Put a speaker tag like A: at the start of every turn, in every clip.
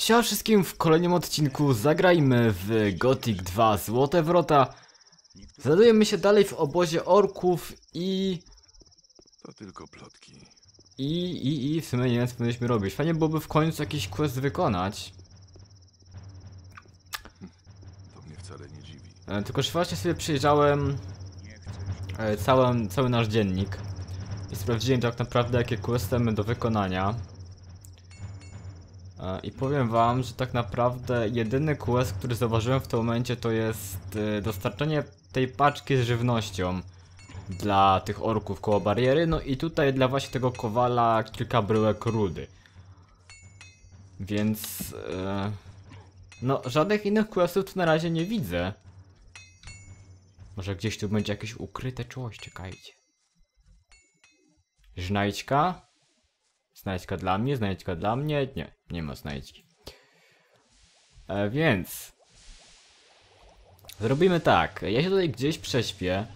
A: Siema wszystkim, w kolejnym odcinku zagrajmy w Gothic 2 Złote Wrota. Znajdujemy się dalej w obozie orków i...
B: To tylko plotki.
A: I, i, i w sumie nie wiem co powinniśmy robić. Fajnie byłoby w końcu jakiś quest wykonać.
B: To mnie wcale nie dziwi.
A: E, tylko że właśnie sobie przyjrzałem e, cały, cały nasz dziennik i sprawdziłem tak naprawdę jakie questy mamy do wykonania. I powiem wam, że tak naprawdę jedyny quest, który zauważyłem w tym momencie to jest e, dostarczenie tej paczki z żywnością dla tych orków koło bariery, no i tutaj dla właśnie tego kowala kilka bryłek rudy. Więc... E, no, żadnych innych questów tu na razie nie widzę. Może gdzieś tu będzie jakieś ukryte coś, czekajcie. Znajdźka? Znajdźka dla mnie, znajdźka dla mnie? Nie, nie ma znajdźki. E, więc... Zrobimy tak, ja się tutaj gdzieś prześpię.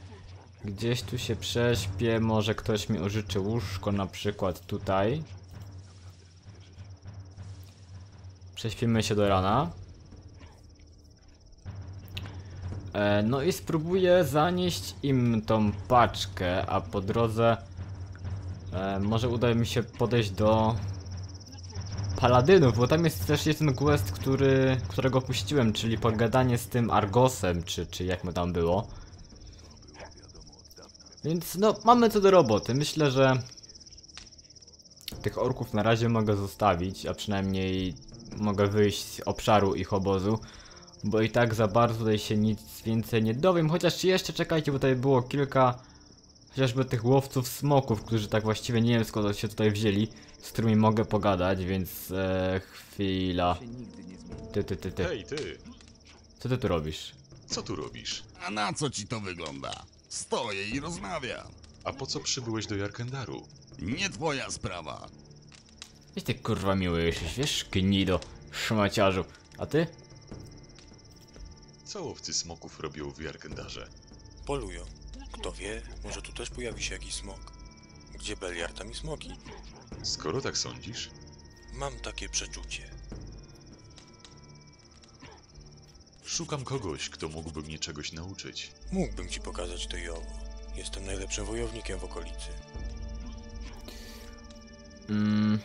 A: Gdzieś tu się prześpię, może ktoś mi użyczy łóżko na przykład tutaj. Prześpimy się do rana. E, no i spróbuję zanieść im tą paczkę, a po drodze e, może uda mi się podejść do paladynów, bo tam jest też jeden quest, który, którego puściłem, czyli pogadanie z tym Argosem, czy, czy jak mu tam było. Więc no, mamy co do roboty. Myślę, że tych orków na razie mogę zostawić, a przynajmniej mogę wyjść z obszaru ich obozu. Bo i tak za bardzo tutaj się nic więcej nie dowiem, chociaż jeszcze czekajcie, bo tutaj było kilka chociażby tych łowców smoków, którzy tak właściwie nie wiem skąd się tutaj wzięli, z którymi mogę pogadać, więc e, chwila. Ty, ty, ty, ty.
C: Hej, ty!
A: Co ty tu robisz?
C: Co tu robisz?
D: A na co ci to wygląda? Stoję i rozmawiam.
C: A po co przybyłeś do Jarkendaru?
D: Nie twoja sprawa.
A: Jesteś ty kurwa miły jesteś, wiesz, gnido, szmaciarzu. A ty?
C: Co łowcy smoków robią w Jarkendarze?
E: Polują. Kto wie, może tu też pojawi się jakiś smok. Gdzie Beliar, tam i smoki.
C: Skoro tak sądzisz,
E: Mam takie przeczucie.
C: szukam kogoś, kto mógłby mnie czegoś nauczyć.
E: Mógłbym ci pokazać to i owo. Jestem najlepszym wojownikiem w okolicy.
A: Mm,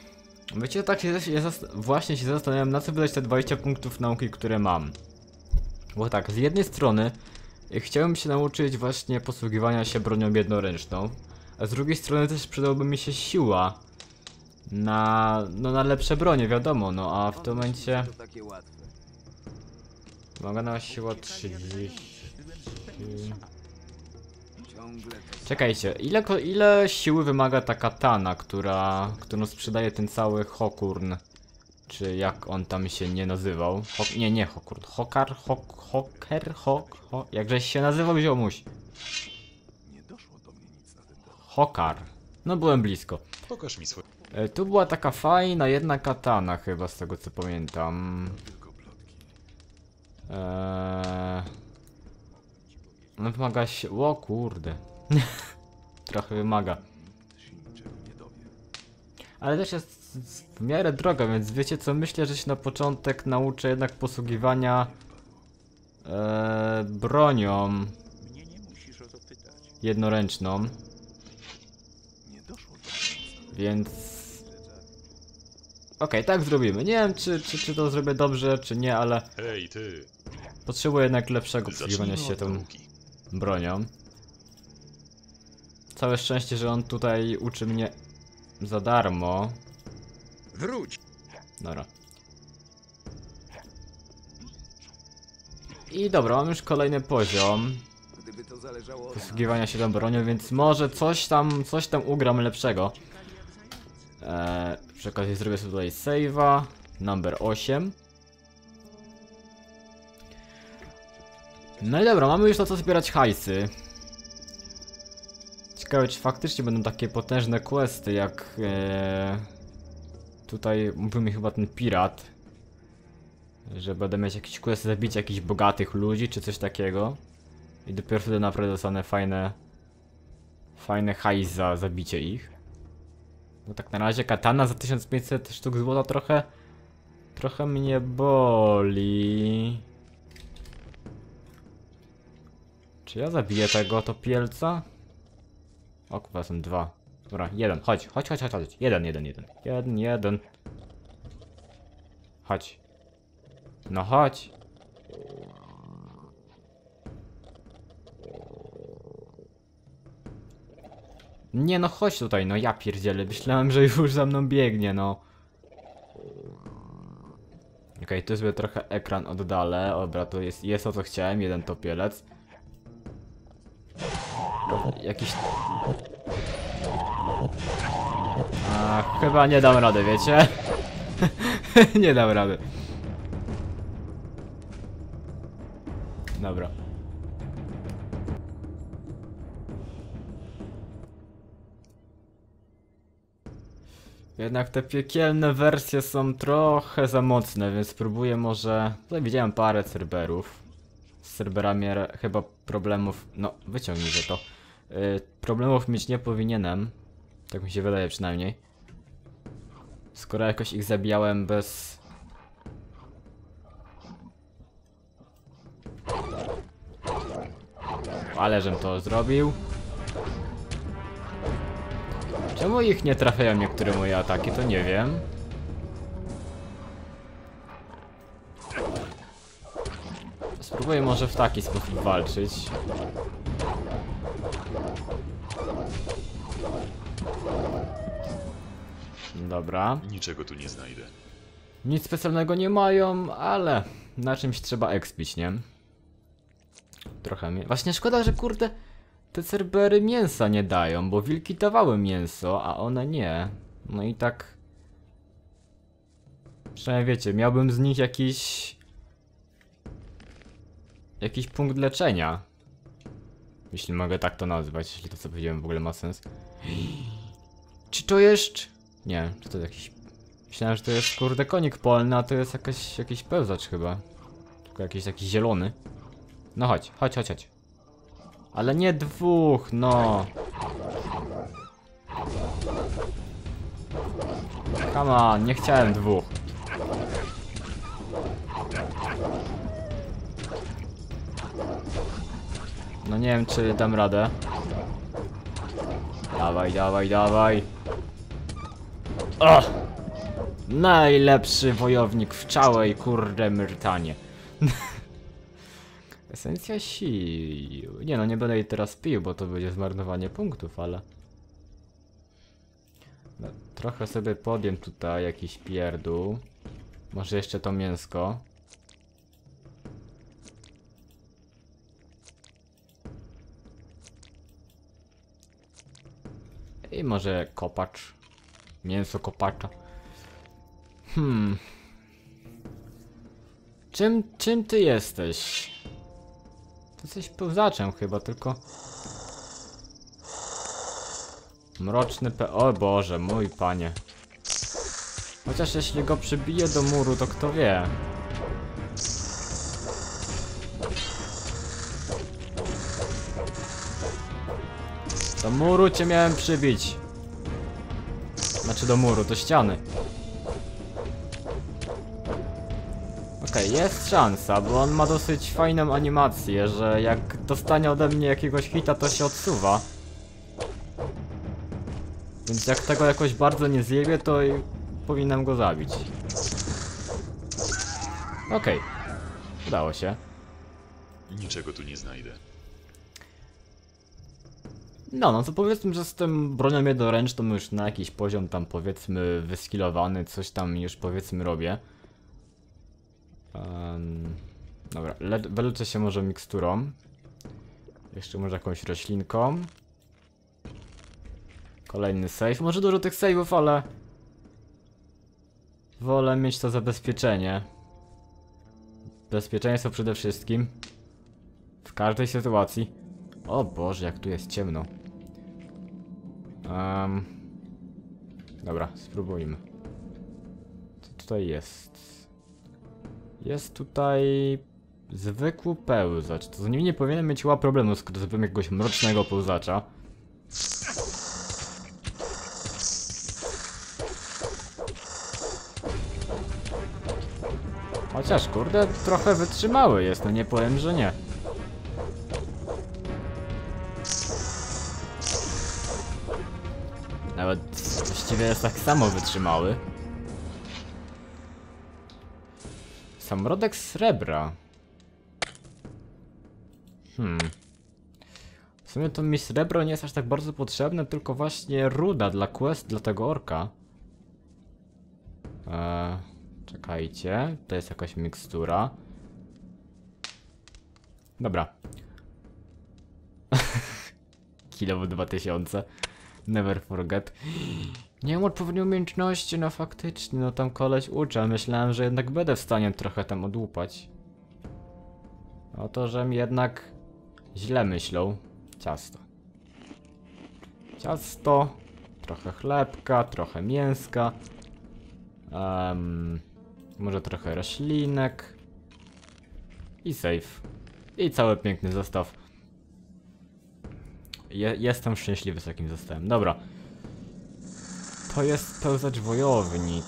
A: wiecie, tak się, zas- właśnie się zastanawiam, na co wydać te 20 punktów nauki, które mam. Bo tak, z jednej strony chciałem się nauczyć właśnie posługiwania się bronią jednoręczną, a z drugiej strony też przydałby mi się siła na, no, na lepsze bronie, wiadomo, no a w tym momencie... Mogę na siła 30... Czekajcie, ile, ile siły wymaga ta katana, która, którą sprzedaje ten cały Hokurn? Czy jak on tam się nie nazywał? Ho nie, nie Hokurn. Hokar? Hok, Hoker? Hok? Ho jakżeś się nazywał ziomuś?
B: Nie doszło do mnie nic na ten temat.
A: Hokar. No byłem blisko.
C: Pokaż mi swoje...
A: E, tu była taka fajna jedna katana chyba z tego co pamiętam. Eee... No wymaga się... O kurde. Trochę wymaga. Ale też jest w miarę droga, więc wiecie co, myślę, że się na początek nauczę jednak posługiwania e, bronią jednoręczną, więc... Okej, tak zrobimy. Nie wiem, czy, czy, czy to zrobię dobrze, czy nie, ale
C: Hej, ty!
A: potrzebuję jednak lepszego posługiwania się tą bronią. Całe szczęście, że on tutaj uczy mnie za darmo.
D: Wróć.
A: Dobra. I dobra, mam już kolejny poziom posługiwania się tą bronią, więc może coś tam, coś tam ugram lepszego. Eee, przy okazji zrobię sobie tutaj save'a, number 8. No i dobra, mamy już na co zbierać hajsy. Ciekawe, czy faktycznie będą takie potężne questy, jak eee, tutaj mówił mi chyba ten pirat. Że będę mieć jakiś quest zabić jakichś bogatych ludzi, czy coś takiego. I dopiero wtedy naprawdę dostanę fajne... Fajne hajs za zabicie ich. No tak na razie katana za 1500 sztuk złota trochę... Trochę mnie boli. Czy ja zabiję tego topielca? O kurwa, są dwa. Dobra, jeden, chodź, chodź, chodź, chodź, chodź. Jeden, jeden, jeden. Jeden, jeden. Chodź. No chodź. Nie no, chodź tutaj, no ja pierdzielę. Myślałem, że już za mną biegnie, no. Okej, tu sobie trochę ekran oddalę. Dobra, to jest, jest o co chciałem, jeden topielec. Jakiś... A, chyba nie dam rady, wiecie? nie dam rady. Dobra. Jednak te piekielne wersje są trochę za mocne, więc spróbuję może... Tutaj widziałem parę serwerów. Z serwerami ra- chyba problemów... No, wyciągnijcie to. Yy, problemów mieć nie powinienem. Tak mi się wydaje przynajmniej. Skoro jakoś ich zabijałem bez... Ale żem to zrobił. Czemu ich nie trafiają niektóre moje ataki, to nie wiem. Spróbuję może w taki sposób walczyć. Dobra.
C: Niczego tu nie znajdę.
A: Nic specjalnego nie mają, ale na czymś trzeba expić, nie? Trochę mi... Właśnie szkoda, że kurde te serwery mięsa nie dają, bo wilki dawały mięso, a one nie. No i tak... Przynajmniej wiecie, miałbym z nich jakiś... Jakiś punkt leczenia. Jeśli mogę tak to nazwać, jeśli to co powiedziałem w ogóle ma sens. Czy to jest... Nie, czy to jakiś Myślałem, że to jest kurde konik polny, a to jest jakaś, jakiś pełzacz chyba. Tylko jakiś taki zielony. No chodź, chodź, chodź, chodź. Ale nie dwóch, no. Come on, nie chciałem dwóch. No nie wiem, czy dam radę. Dawaj, dawaj, dawaj. O! Najlepszy wojownik w całej kurde Myrtanie. Esencja sił. Nie no, nie będę jej teraz pił, bo to będzie zmarnowanie punktów, ale... No, trochę sobie podjem tutaj jakiś pierdół. Może jeszcze to mięsko. I może kopacz. Mięso kopacza. Hmm. Czym, czym ty jesteś? Ty jesteś pełzaczem chyba, tylko... Mroczny pe... O Boże, mój panie. Chociaż jeśli go przybije do muru, to kto wie. Do muru cię miałem przybić. Znaczy do muru, do ściany. Okej, jest szansa, bo on ma dosyć fajną animację, że jak dostanie ode mnie jakiegoś hita, to się odsuwa. Więc jak tego jakoś bardzo nie zjebie, to powinienem go zabić. Okej. Udało się.
C: Niczego tu nie znajdę.
A: No, no to powiedzmy, że z tym bronią jednoręczną już na jakiś poziom tam powiedzmy wyskilowany, coś tam już powiedzmy robię. Um, dobra, le- wyleczę się może miksturą. Jeszcze może jakąś roślinką. Kolejny save. Może dużo tych saveów, ale... Wolę mieć to zabezpieczenie. Bezpieczeństwo przede wszystkim. W każdej sytuacji. O Boże, jak tu jest ciemno. Um, dobra, spróbujmy. Co tutaj jest? Jest tutaj zwykły pełzacz. To z nim nie powinienem mieć chyba problemu, skoro zrobiłem jakiegoś mrocznego pełzacza. Chociaż kurde, trochę wytrzymały jest, no nie powiem, że nie. Nawet właściwie jest tak samo wytrzymały. Samrodek srebra. Hmm. W sumie to mi srebro nie jest aż tak bardzo potrzebne, tylko właśnie ruda dla quest dla tego orka. Eee, czekajcie, to jest jakaś mikstura. Dobra. Kilo 2000. Never forget. Nie mam odpowiedniej umiejętności, no faktycznie, no tam koleś uczy, myślałem, że jednak będę w stanie trochę tam odłupać. O to, że mi jednak źle myślą. Ciasto. Ciasto, trochę chlebka, trochę mięska. Em, może trochę roślinek. I save. I cały piękny zestaw. Je, jestem szczęśliwy z takim zestawem. Dobra. To jest pełzacz wojownik.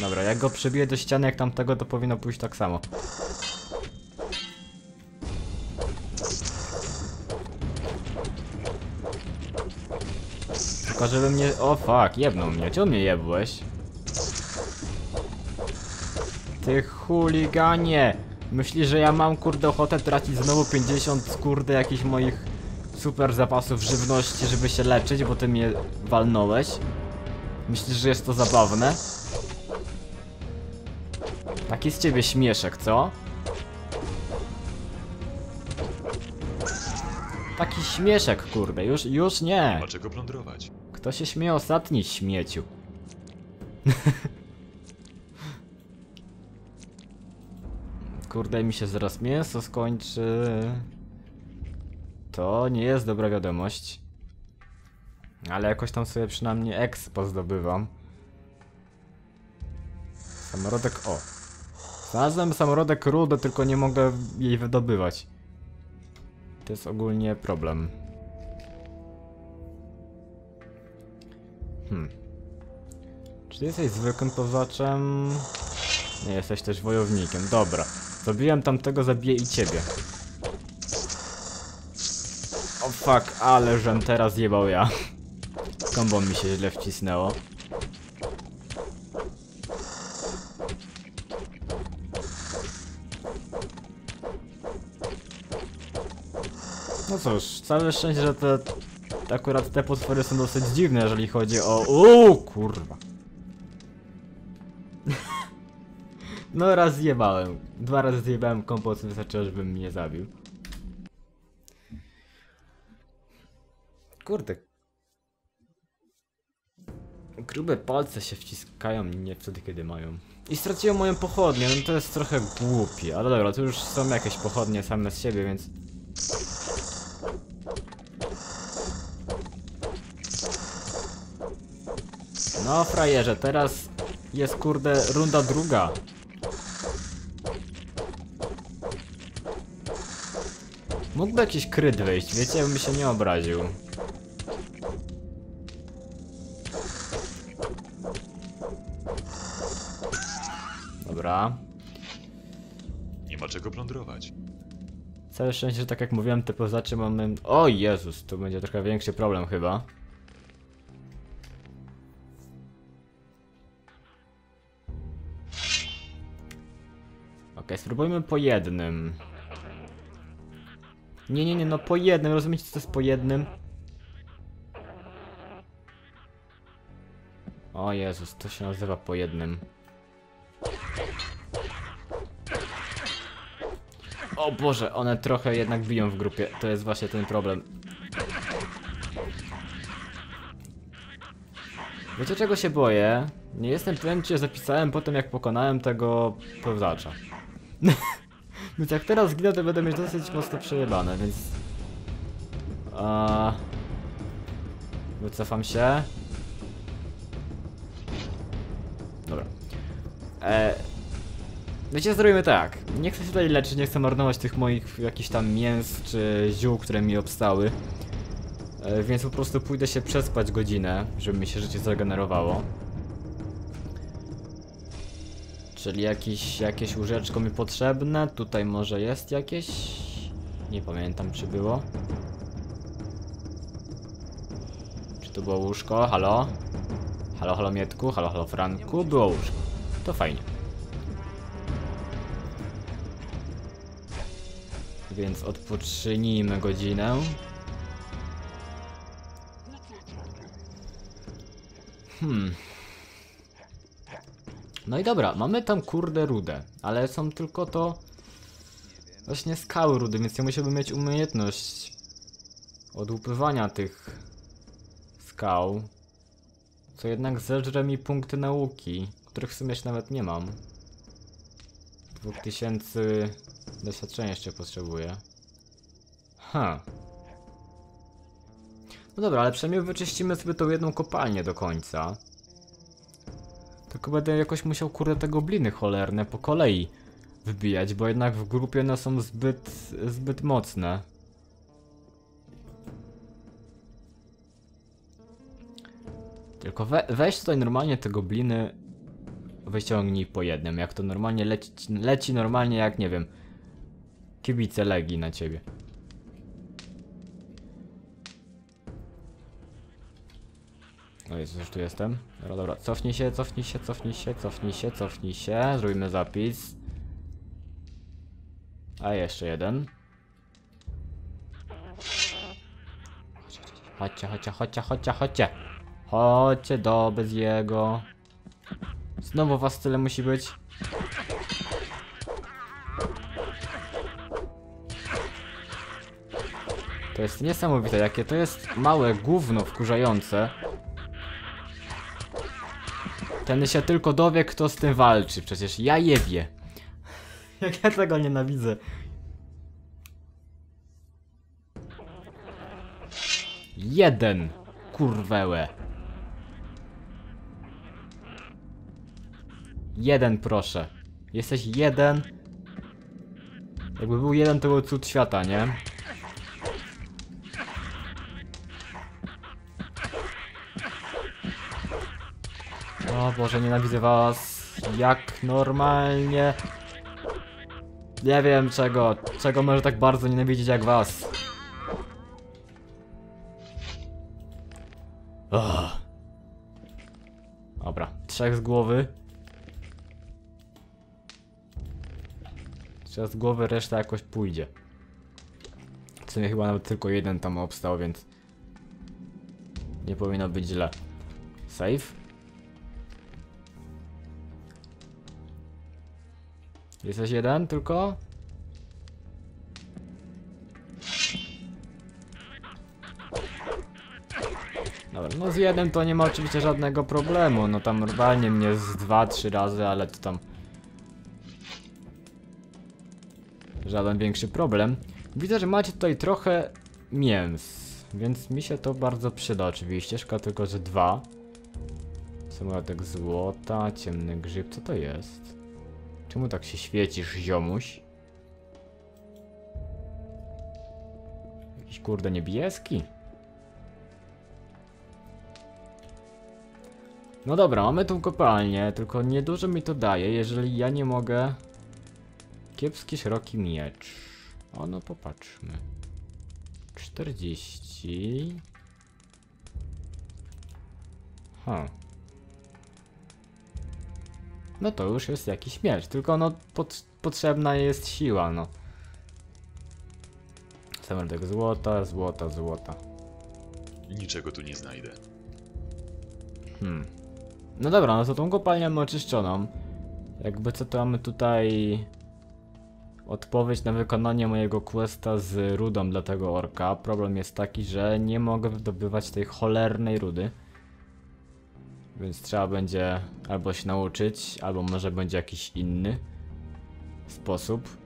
A: Dobra, jak go przebiję do ściany jak tamtego, to powinno pójść tak samo. Tylko żeby mnie... O fuck, jebnął mnie. Czemu mnie jebłeś? Ty chuliganie! Myślisz, że ja mam kurde ochotę tracić znowu 50 kurde jakichś moich super zapasów żywności, żeby się leczyć, bo ty mnie walnąłeś? Myślisz, że jest to zabawne? Taki z ciebie śmieszek, co? Taki śmieszek, kurde, już, już
C: Nie
A: nie.
C: ma czego plądrować.
A: Kto się śmieje ostatni, śmieciu? Kurde, mi się zaraz mięso skończy. To nie jest dobra wiadomość. Ale jakoś tam sobie przynajmniej expo zdobywam. Samorodek, o. Znalazłem samorodek rudę, tylko nie mogę jej wydobywać. To jest ogólnie problem. Hmm. Czy jesteś zwykłym pozaczem? Nie, jesteś też wojownikiem. Dobra. Zabiłem tamtego, zabiję i ciebie. O fuck, ale żem teraz jebał ja. Kombo mi się źle wcisnęło. No cóż, całe szczęście, że te akurat te potwory są dosyć dziwne, jeżeli chodzi o... Uuu, kurwa. No raz zjebałem. Dwa razy zjebałem kompost, wystarczyło, żebym mnie zabił. Kurde. Grube palce się wciskają nie wtedy, kiedy mają. I straciłem moją pochodnię, no to jest trochę głupie. Ale dobra, tu już są jakieś pochodnie same z siebie, więc... No frajerze, teraz jest kurde runda druga. Mógłby jakiś kryt wejść, wiecie, bym się nie obraził. Dobra.
C: Nie ma czego plądrować.
A: Całe szczęście, że tak jak mówiłem, te pozacie mamy... O Jezus, tu będzie trochę większy problem chyba. Okej, spróbujmy po jednym. Nie, nie, nie, no po jednym, rozumiecie co to jest po jednym? O Jezus, to się nazywa po jednym. O Boże, one trochę jednak biją w grupie. To jest właśnie ten problem. Wiecie czego się boję? Nie jestem pewien, czy zapisałem po tym, jak pokonałem tego pełzacza. więc jak teraz zginę, to będę mieć dosyć mocno przejebane, więc... A... Wycofam się. Dobra. E, Wiecie, zrobimy tak. Nie chcę się tutaj leczyć, nie chcę marnować tych moich jakichś tam mięs czy ziół, które mi obstały. E, więc po prostu pójdę się przespać godzinę, żeby mi się życie zregenerowało. Czyli jakieś, jakieś łóżeczko mi potrzebne. Tutaj może jest jakieś. Nie pamiętam czy było. Czy to było łóżko? Halo? Halo, halo Mietku? Halo, halo Franku? Było łóżko. To fajnie. Więc odpocznijmy godzinę. Hmm. No i dobra, mamy tam kurde rudę, ale są tylko to właśnie skały rudy, więc ja musiałbym mieć umiejętność odłupywania tych skał. Co jednak zeżre mi punkty nauki, których w sumie jeszcze nawet nie mam. 2000 doświadczenia jeszcze potrzebuję. Ha. No dobra, ale przynajmniej wyczyścimy sobie tą jedną kopalnię do końca. Tylko będę jakoś musiał kurde te gobliny cholerne po kolei wbijać, bo jednak w grupie one są zbyt, zbyt mocne. Tylko we, weź tutaj normalnie te gobliny wyciągnij po jednym, jak to normalnie leci, leci normalnie jak nie wiem kibice Legii na ciebie. O Jezu, już tu jestem. Dobra, dobra, cofnij się, cofnij się, cofnij się, cofnij się, cofnij się. Zrobimy zapis. A jeszcze jeden. Chodźcie, chodźcie, chodźcie, chodźcie, chodźcie. Chodźcie do bez jego. Znowu was tyle musi być. To jest niesamowite, jakie to jest małe gówno wkurzające. Ten się tylko dowie, kto z tym walczy. Przecież ja je wie. Jak ja tego nienawidzę. Jeden. Kurwełe. Jeden proszę. Jesteś jeden. Jakby był jeden, to był cud świata, nie? Boże, nienawidzę was. Jak normalnie. Nie wiem czego. Czego może tak bardzo nienawidzić jak was. Ugh. Dobra, trzech z głowy. Trzech z głowy, reszta jakoś pójdzie. W sumie chyba nawet tylko jeden tam obstał, więc nie powinno być źle. Save. Jesteś jeden tylko? Dobra, no z jednym to nie ma oczywiście żadnego problemu. No tam normalnie mnie z dwa, trzy razy, ale to tam... Żaden większy problem. Widzę, że macie tutaj trochę mięs, więc mi się to bardzo przyda oczywiście. Szkoda tylko, że dwa. Samolotek złota, ciemny grzyb, co to jest? Czemu tak się świecisz, ziomuś? Jakiś kurde niebieski? No dobra, mamy tą kopalnię, tylko niedużo mi to daje, jeżeli ja nie mogę... Kiepski, szeroki miecz. O, no popatrzmy. 40... Ha. No to już jest jakiś miecz, tylko no pot potrzebna jest siła, no. Samerdek złota, złota, złota.
C: Niczego tu nie znajdę.
A: Hmm. No dobra, no to tą kopalnię mamy oczyszczoną. Jakby co to mamy tutaj... Odpowiedź na wykonanie mojego questa z rudą dla tego orka. Problem jest taki, że nie mogę wydobywać tej cholernej rudy. Więc trzeba będzie albo się nauczyć, albo może będzie jakiś inny sposób.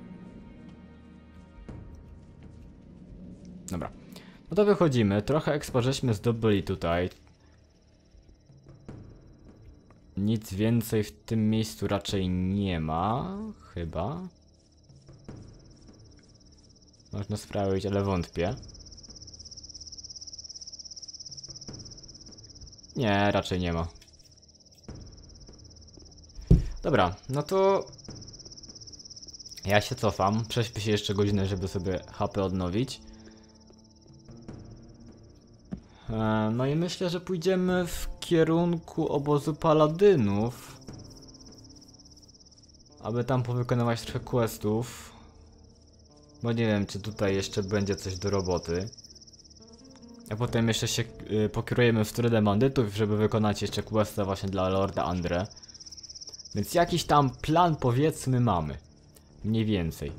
A: Dobra. No to wychodzimy. Trochę expo żeśmy zdobyli tutaj. Nic więcej w tym miejscu raczej nie ma. Chyba. Można sprawdzić, ale wątpię. Nie, raczej nie ma. Dobra, no to... Ja się cofam, prześpię się jeszcze godzinę, żeby sobie HP odnowić. E, No i myślę, że pójdziemy w kierunku obozu paladynów. Aby tam powykonywać trochę questów. Bo nie wiem, czy tutaj jeszcze będzie coś do roboty. A potem jeszcze się y, pokierujemy w stronę bandytów, żeby wykonać jeszcze questa właśnie dla Lorda Andre. Więc jakiś tam plan powiedzmy mamy. Mniej więcej.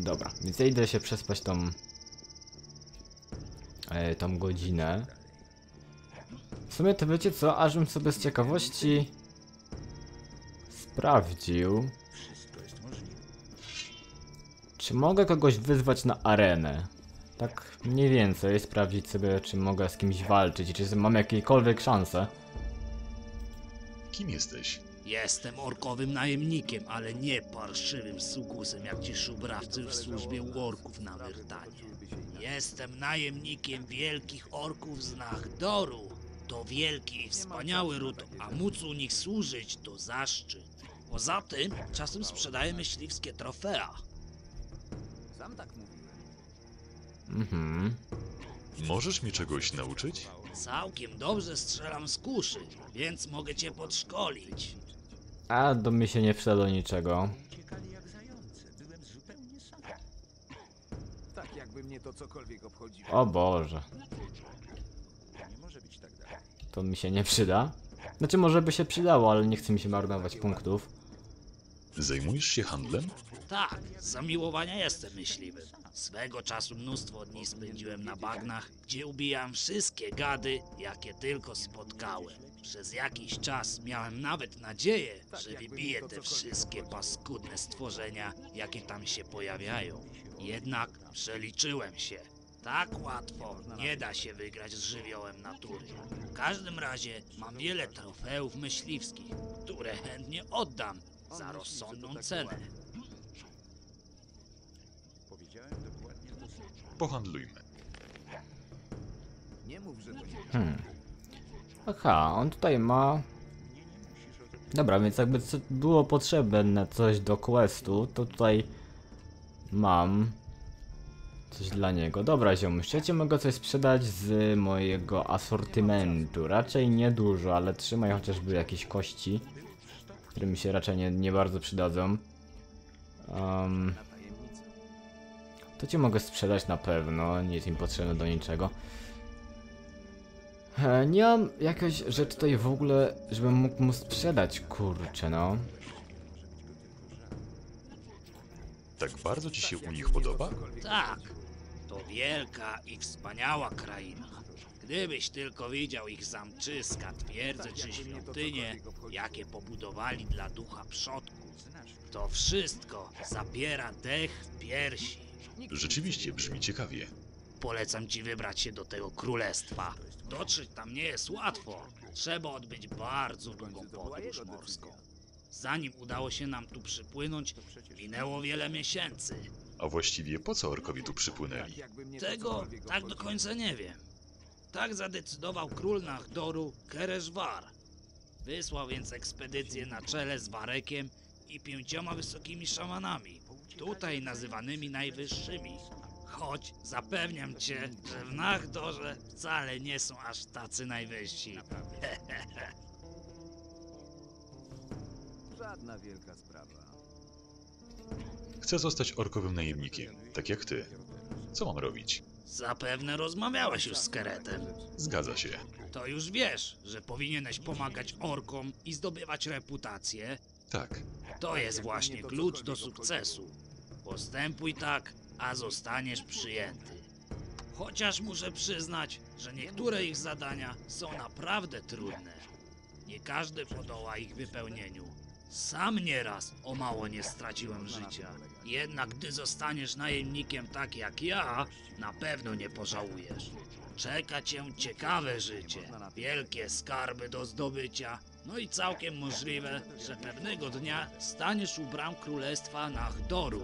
A: Dobra, więc ja idę się przespać tą... E, tą godzinę. W sumie to wiecie co, ażbym sobie z ciekawości sprawdził. Czy mogę kogoś wyzwać na arenę? Tak mniej więcej, sprawdzić sobie, czy mogę z kimś walczyć i czy mam jakiekolwiek szanse.
C: Kim jesteś?
F: Jestem orkowym najemnikiem, ale nie parszywym sukusem jak ci szubrawcy w służbie u orków na Myrtanie. Jestem najemnikiem wielkich orków z Nachdoru. To wielki i wspaniały ród, a móc u nich służyć to zaszczyt. Poza tym czasem sprzedaję myśliwskie trofea.
A: Mhm.
C: Możesz mnie czegoś nauczyć?
F: Całkiem dobrze strzelam z kuszy, więc mogę cię podszkolić.
A: A do mnie się nie przyda do niczego.
B: Tak jakby mnie to cokolwiek obchodziło.
A: O Boże.
B: Nie może być tak dalej.
A: To mi się nie przyda. Znaczy może by się przydało, ale nie chce mi się marnować punktów.
C: Zajmujesz się handlem?
F: Tak, z zamiłowania jestem myśliwym. Swego czasu mnóstwo dni spędziłem na bagnach, gdzie ubijałem wszystkie gady, jakie tylko spotkałem. Przez jakiś czas miałem nawet nadzieję, że wybiję te wszystkie paskudne stworzenia, jakie tam się pojawiają. Jednak przeliczyłem się. Tak łatwo nie da się wygrać z żywiołem natury. W każdym razie mam wiele trofeów myśliwskich, które chętnie oddam za rozsądną cenę.
B: Powiedziałem dokładnie to samo.
C: Pohandlujmy.
B: Nie mów, że to nie
A: Hmm. Aha, on tutaj ma... Dobra, więc jakby co było potrzebne coś do questu, to tutaj mam coś dla niego. Dobra, ziomuś, ja ci mogę coś sprzedać z mojego asortymentu. Raczej niedużo, ale trzymaj chociażby jakieś kości, które mi się raczej nie, nie bardzo przydadzą. Um, to ci mogę sprzedać na pewno, nie jest im potrzebne do niczego. E, Nie mam jakiejś rzeczy tutaj w ogóle, żebym mógł mu sprzedać, kurczę no.
C: Tak bardzo ci się u nich podoba?
F: Tak, to wielka i wspaniała kraina. Gdybyś tylko widział ich zamczyska, twierdze czy świątynie, jakie pobudowali dla ducha przodków, to wszystko zabiera dech w piersi.
C: Rzeczywiście brzmi ciekawie.
F: Polecam ci wybrać się do tego królestwa. Dotrzeć tam nie jest łatwo. Trzeba odbyć bardzo długą podróż morską. Zanim udało się nam tu przypłynąć, minęło wiele miesięcy.
C: A właściwie po co orkowie tu przypłynęli?
B: to
F: Tego tak do końca nie wiem. Tak zadecydował król Nachdoru Kereszwar. Wysłał więc ekspedycję na czele z Warekiem i pięcioma wysokimi szamanami, tutaj nazywanymi najwyższymi. Choć zapewniam cię, że w Nachdorze wcale nie są aż tacy najwyżsi.
B: Żadna wielka sprawa.
C: Chcę zostać orkowym najemnikiem, tak jak ty. Co mam robić?
F: Zapewne rozmawiałeś już z Keretem.
C: Zgadza się.
F: To już wiesz, że powinieneś pomagać orkom i zdobywać reputację,
C: Tak.
F: To jest właśnie klucz do sukcesu. Postępuj tak, a zostaniesz przyjęty. Chociaż muszę przyznać, że niektóre ich zadania są naprawdę trudne. Nie każdy podoła ich wypełnieniu. Sam nieraz o mało nie straciłem życia. Jednak gdy zostaniesz najemnikiem tak jak ja, na pewno nie pożałujesz. Czeka cię ciekawe życie, wielkie skarby do zdobycia, no i całkiem możliwe, że pewnego dnia staniesz u bram królestwa Nachdoru.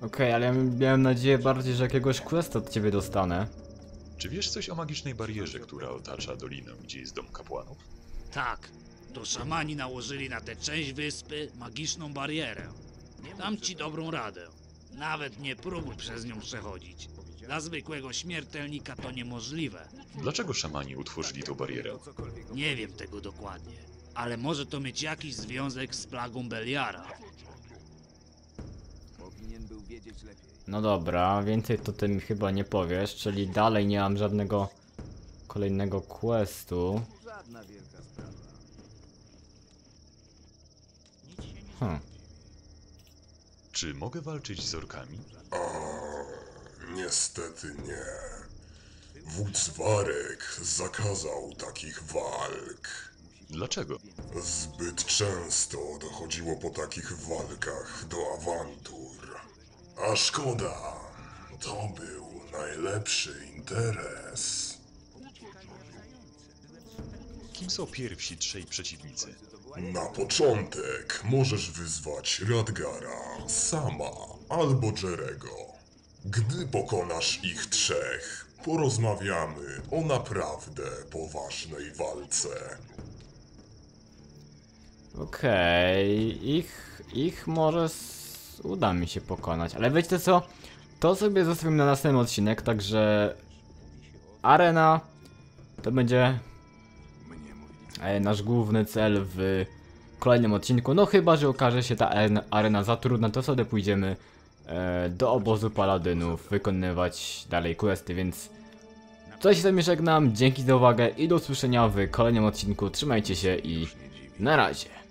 A: Okej, ale ja miałem nadzieję bardziej, że jakiegoś questa od ciebie dostanę.
C: Czy wiesz coś o magicznej barierze, która otacza dolinę, gdzie jest dom kapłanów?
F: Tak, to szamani nałożyli na tę część wyspy magiczną barierę. Dam ci dobrą radę. Nawet nie próbuj przez nią przechodzić. Dla zwykłego śmiertelnika to niemożliwe.
C: Dlaczego szamani utworzyli tą barierę?
F: Nie wiem tego dokładnie, ale może to mieć jakiś związek z plagą Beliara.
B: Powinien był wiedzieć lepiej.
A: No dobra, więcej to ty mi chyba nie powiesz, czyli dalej nie mam żadnego kolejnego questu.
B: Żadna wielka sprawa.
A: Hm.
C: Czy mogę walczyć z orkami?
G: Niestety nie. Wódz Warek zakazał takich walk.
C: Dlaczego?
G: Zbyt często dochodziło po takich walkach do awantur. A szkoda, to był najlepszy interes.
C: Kim są pierwsi trzej przeciwnicy?
G: Na początek możesz wyzwać Radgara, Sama albo Jerego. Gdy pokonasz ich trzech, porozmawiamy o naprawdę poważnej walce.
A: Okej, ich, ich może s- uda mi się pokonać, ale wiecie co? To sobie zostawimy na następny odcinek, także arena to będzie nasz główny cel w kolejnym odcinku. No chyba, że okaże się ta arena, za trudna, to sobie pójdziemy e, do obozu paladynów, wykonywać dalej questy, więc co się z wami żegnam, dzięki za uwagę i do usłyszenia w kolejnym odcinku. Trzymajcie się i na razie.